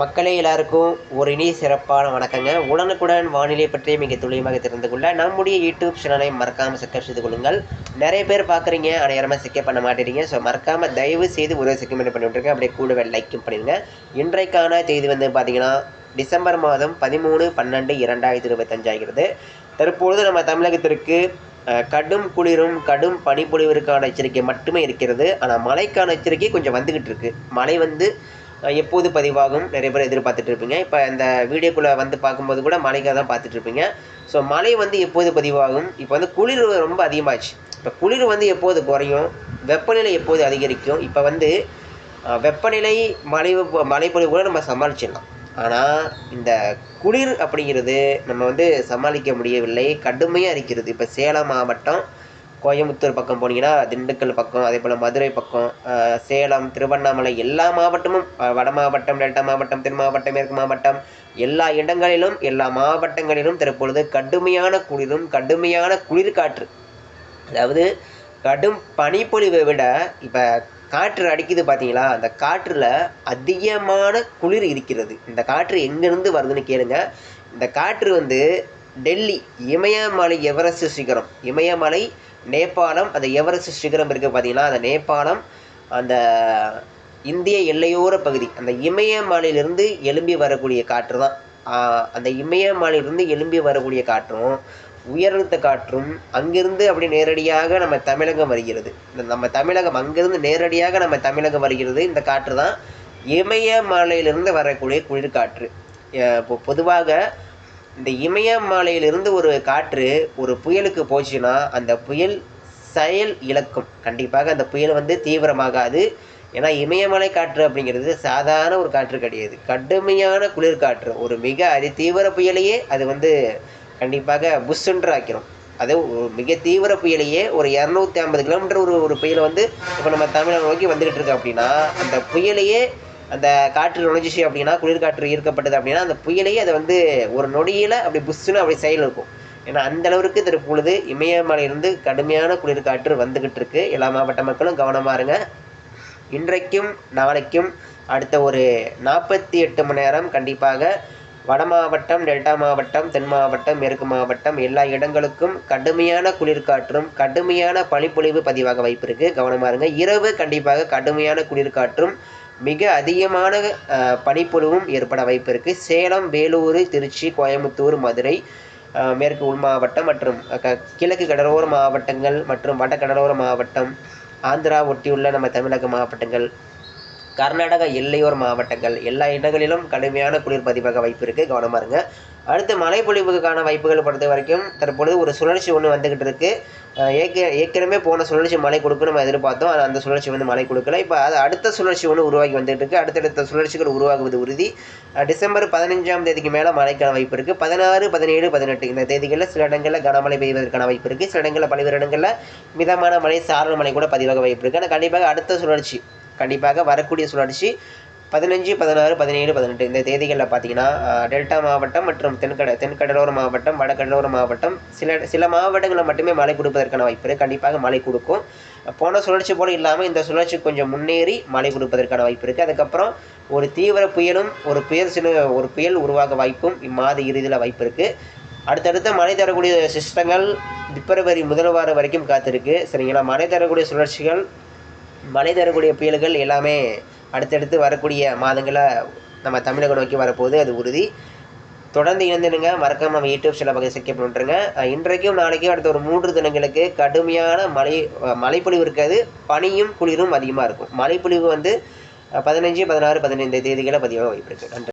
மக்களே எல்லாருக்கும் ஒரு இனிய சிறப்பான வணக்கங்க. உடனுக்குடன் வானிலை பற்றி மிக துல்லியமாக தெரிந்து கொள்ள நம்முடைய யூடியூப் சேனலை மறக்காமல் சப்ஸ்கிரைப் செய்து கொள்ளுங்கள். நிறைய பேர் பார்க்குறீங்க ஆனால் யாருமே சிக்க பண்ண மாட்டேறீங்க. ஸோ மறக்காமல் தயவு செய்து உதவி செக்கமெண்ட் பண்ணி அப்படியே கூடவே லைக்கும் பண்ணிடுங்க. இன்றைக்கான தேதி வந்து பார்த்தீங்கன்னா டிசம்பர் மாதம் பதிமூணு பன்னெண்டு இரண்டாயிரத்தி இருபத்தஞ்சு ஆகிறது. தற்பொழுது நம்ம தமிழகத்திற்கு கடும் குளிரும் கடும் பனிப்பொழிவிற்கான எச்சரிக்கை மட்டுமே இருக்கிறது. ஆனால் மழைக்கான எச்சரிக்கை கொஞ்சம் வந்துக்கிட்டு இருக்குது மழை வந்து எப்போது பதிவாகும்? நிறைய பேர் எதிர்பார்த்துட்டு இருப்பீங்க. இப்போ இந்த வீடியோக்குள்ளே வந்து பார்க்கும்போது கூட மழைக்காக தான் பார்த்துட்ருப்பீங்க ஸோ மழை வந்து எப்போது பதிவாகும்? இப்போ வந்து குளிர் ரொம்ப அதிகமாச்சு. இப்போ குளிர் வந்து எப்போது குறையும்? வெப்பநிலை எப்போது அதிகரிக்கும்? இப்போ வந்து வெப்பநிலை மழை மழைப்பொழிவு கூட நம்ம சமாளிச்சிடலாம். ஆனால் இந்த குளிர் அப்படிங்கிறது நம்ம வந்து சமாளிக்க முடியவில்லை. கடுமையாக இருக்கிறது. இப்போ சேலம் மாவட்டம் கோயம்புத்தூர் பக்கம் போனீங்கன்னா திண்டுக்கல் பக்கம் அதே போல் மதுரை பக்கம் சேலம் திருவண்ணாமலை எல்லா மாவட்டமும் வட மாவட்டம் டெல்டா மாவட்டம் தென் மாவட்டம் மேற்கு மாவட்டம் எல்லா இடங்களிலும் எல்லா மாவட்டங்களிலும் தற்பொழுது கடுமையான குளிரும் கடுமையான குளிர் காற்று அதாவது கடும் பனிப்பொழிவை விட இப்போ காற்று அடிக்குது பார்த்தீங்களா அந்த காற்றில் அதிகமான குளிர் இருக்கிறது. இந்த காற்று எங்கேருந்து வருதுன்னு கேளுங்க. இந்த காற்று வந்து டெல்லி இமயமலை எவரெஸ்ட் சிகரம். இமயமலை நேபாளம் அந்த எவரெஸ்ட் சிகரம் இருக்குது பார்த்தீங்கன்னா அந்த நேபாளம் அந்த இந்திய எல்லையோர பகுதி அந்த இமயமலையிலிருந்து எழும்பி வரக்கூடிய காற்று தான். அந்த இமயமலையிலிருந்து எழும்பி வரக்கூடிய காற்றும் உயரழுத்த காற்றும் அங்கிருந்து அப்படி நேரடியாக நம்ம தமிழகம் வருகிறது. இந்த நம்ம தமிழகம் அங்கிருந்து நேரடியாக நம்ம தமிழகம் வருகிறது. இந்த காற்று தான் இமயமலையிலிருந்து வரக்கூடிய குளிர்காற்று. இப்போ பொதுவாக இந்த இமயமலையிலிருந்து ஒரு காற்று ஒரு புயலுக்கு போச்சுன்னா அந்த புயல் செயல் இழக்கும். கண்டிப்பாக அந்த புயல் வந்து தீவிரமாகாது. ஏன்னா இமயமலை காற்று அப்படிங்கிறது சாதாரண ஒரு காற்று கிடையாது. கடுமையான குளிர் காற்று ஒரு மிக அதி தீவிர புயலையே அது வந்து கண்டிப்பாக புஷ்ஷுன்ற ஆக்கிரும். அது ஒரு மிக தீவிர புயலையே ஒரு இரநூத்தி ஐம்பது கிலோமீட்டர் ஒரு ஒரு புயல் வந்து இப்போ நம்ம தமிழகம் நோக்கி வந்துகிட்டு இருக்கோம் அப்படின்னா அந்த புயலையே அந்த காற்று நுழைஞ்சிச்சு அப்படின்னா குளிர்காற்று ஈர்க்கப்பட்டது அப்படின்னா அந்த புயலையே அதை வந்து ஒரு நொடியில் அப்படி புஷ்ஷுன்னு அப்படி செயல் இருக்கும். ஏன்னா அந்த அளவுக்கு தற்பொழுது இமயமலையிலிருந்து கடுமையான குளிர்காற்று வந்துகிட்டு இருக்கு. எல்லா மாவட்ட மக்களும் கவனமாக இருங்க. இன்றைக்கும் நாளைக்கும் அடுத்த ஒரு நாற்பத்தி எட்டு மணி நேரம் கண்டிப்பாக வட மாவட்டம் டெல்டா மாவட்டம் தென் மாவட்டம் மேற்கு மாவட்டம் எல்லா இடங்களுக்கும் கடுமையான குளிர்காற்றும் கடுமையான பனிப்பொழிவு பதிவாக வாய்ப்பு இருக்குது கவனமாக இருங்க. இரவு கண்டிப்பாக கடுமையான குளிர்காற்றும் மிக அதிகமான பனிப்பொழிவும் ஏற்பட வாய்ப்பு இருக்கு. சேலம் வேலூர் திருச்சி கோயம்புத்தூர் மதுரை மேற்கு உள் மாவட்டம் மற்றும் க- கிழக்கு கடலோர மாவட்டங்கள் மற்றும் வட கடலோர மாவட்டம் ஆந்திரா ஒட்டியுள்ள நம்ம தமிழக மாவட்டங்கள் கர்நாடகா எல்லையோர் மாவட்டங்கள். எல்லா இடங்களிலும் கடுமையான குளிர் பதிவாக வாய்ப்பு இருக்குது கவனமாக இருங்க. அடுத்து மழைப்பொழிவுக்கான வாய்ப்புகள் பொறுத்த வரைக்கும் தற்பொழுது ஒரு சுழற்சி ஒன்று வந்துக்கிட்டு இருக்குது ஏற்க ஏற்கனவே போன சுழற்சி மழை கொடுக்கும் நம்ம எதிர்பார்த்தோம். ஆனால் அந்த சுழற்சி வந்து மழை கொடுக்கல. இப்போ அது அடுத்த சுழற்சி ஒன்று உருவாகி வந்துட்டு இருக்கு. அடுத்தடுத்த சுழற்சிகள் உருவாகுவது உறுதி. டிசம்பர் பதினஞ்சாம் தேதிக்கு மேலே மழைக்கான வாய்ப்பு இருக்குது பதினாறு பதினேழு பதினெட்டு இந்த தேதிகளில் சில இடங்களில் கனமழை பெய்வதற்கான வாய்ப்பு இருக்குது சில இடங்களில் பல்வேறு இடங்களில் மிதமான மழை சாரல் மழை கூட பதிவாக வாய்ப்பு இருக்குது ஆனால் கண்டிப்பாக அடுத்த சுழற்சி கண்டிப்பாக வரக்கூடிய சுழற்சி பதினஞ்சு பதினாறு பதினேழு பதினெட்டு இந்த தேதிகளில் பார்த்தீங்கன்னா டெல்டா மாவட்டம் மற்றும் தென்கட தென்கடலோர மாவட்டம் வடகடலோர மாவட்டம் சில சில மாவட்டங்களில் மட்டுமே மழை கொடுப்பதற்கான வாய்ப்பு இருக்குது கண்டிப்பாக மழை கொடுக்கும். போன சுழற்சி போல இல்லாமல் இந்த சுழற்சி கொஞ்சம் முன்னேறி மழை கொடுப்பதற்கான வாய்ப்பு இருக்குது அதுக்கப்புறம் ஒரு தீவிர புயலும் ஒரு புயல் சில ஒரு புயல் உருவாக வாய்ப்பும் இம்மாத இறுதியில் வாய்ப்பு இருக்குது அடுத்தடுத்த மழை தரக்கூடிய சிஸ்டங்கள் பிப்ரவரி முதல் வாரம் வரைக்கும் காத்திருக்கு. சரிங்களா? மழை தரக்கூடிய சுழற்சிகள் மழை தரக்கூடிய புயல்கள் எல்லாமே அடுத்தடுத்து வரக்கூடிய மாதங்களாக நம்ம தமிழகம் நோக்கி வரப்போகுது. அது உறுதி. தொடர்ந்து இணைந்துடுங்க மறக்காமல் நம்ம யூடியூப் சில வகை செக் பண்ணுறேங்க இன்றைக்கும் நாளைக்கும் அடுத்த ஒரு மூன்று தினங்களுக்கு கடுமையான மழை மழைப்பொழிவு இருக்காது. பனியும் குளிரும் அதிகமாக இருக்கும். மழைப்பொழிவு வந்து பதினஞ்சு பதினாறு பதினைந்து தேதிகளை பதிவாக வாய்ப்பு இருக்குது நன்றி.